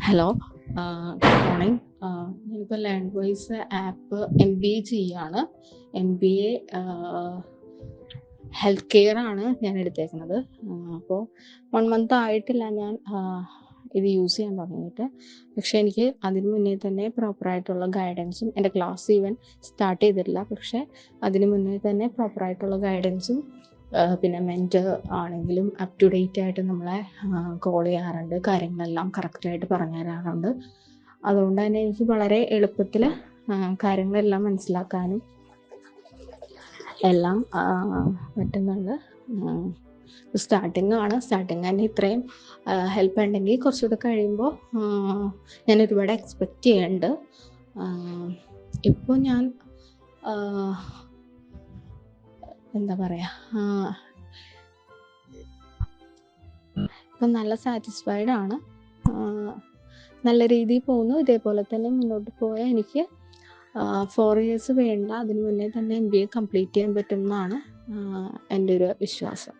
Hello good morning ഞാനിപ്പോൾ voice app M B A ചെയ്യാണ്. M B A health care ആണ് ഞാൻ എടുത്തേക്കുന്നത്. അപ്പോൾ വൺ മന്ത് ആയിട്ടില്ല ഞാൻ ഇത് യൂസ് ചെയ്യാൻ തുടങ്ങിയിട്ട്. പക്ഷെ എനിക്ക് അതിന് മുന്നേ തന്നെ പ്രോപ്പറായിട്ടുള്ള ഗൈഡൻസും എന്റെ ക്ലാസ് ഈവൻ സ്റ്റാർട്ട് ചെയ്തിട്ടില്ല. പക്ഷെ അതിന് മുന്നേ തന്നെ പ്രോപ്പറായിട്ടുള്ള ഗൈഡൻസും പിന്നെ മെന്റർ ആണെങ്കിലും അപ് ടു ഡേറ്റ് ആയിട്ട് നമ്മളെ കോൾ ചെയ്യാറുണ്ട്. കാര്യങ്ങളെല്ലാം കറക്റ്റായിട്ട് പറഞ്ഞു തരാറുണ്ട്. അതുകൊണ്ട് തന്നെ എനിക്ക് വളരെ എളുപ്പത്തിൽ കാര്യങ്ങളെല്ലാം മനസ്സിലാക്കാനും എല്ലാം പറ്റുന്നുണ്ട്. സ്റ്റാർട്ടിംഗ് ആണ്. സ്റ്റാർട്ടിങ് തന്നെ ഇത്രയും ഹെൽപ്പ് ഉണ്ടെങ്കിൽ കുറച്ചുകൂടെ കഴിയുമ്പോൾ ഞാൻ ഒരുപാട് എക്സ്പെക്റ്റ് ചെയ്യുന്നുണ്ട് ഇപ്പോൾ ഞാൻ എന്താ പറയുക ഇപ്പം നല്ല സാറ്റിസ്ഫൈഡ് ആണ്. നല്ല രീതിയിൽ പോകുന്നു. ഇതേപോലെ തന്നെ മുന്നോട്ട് പോയാൽ എനിക്ക് ഫോർ ഇയേഴ്സ് വേണ്ട അതിനു മുന്നേ തന്നെ എം ബി എ കംപ്ലീറ്റ് ചെയ്യാൻ പറ്റും എന്നാണ് എന്റെ ഒരു വിശ്വാസം.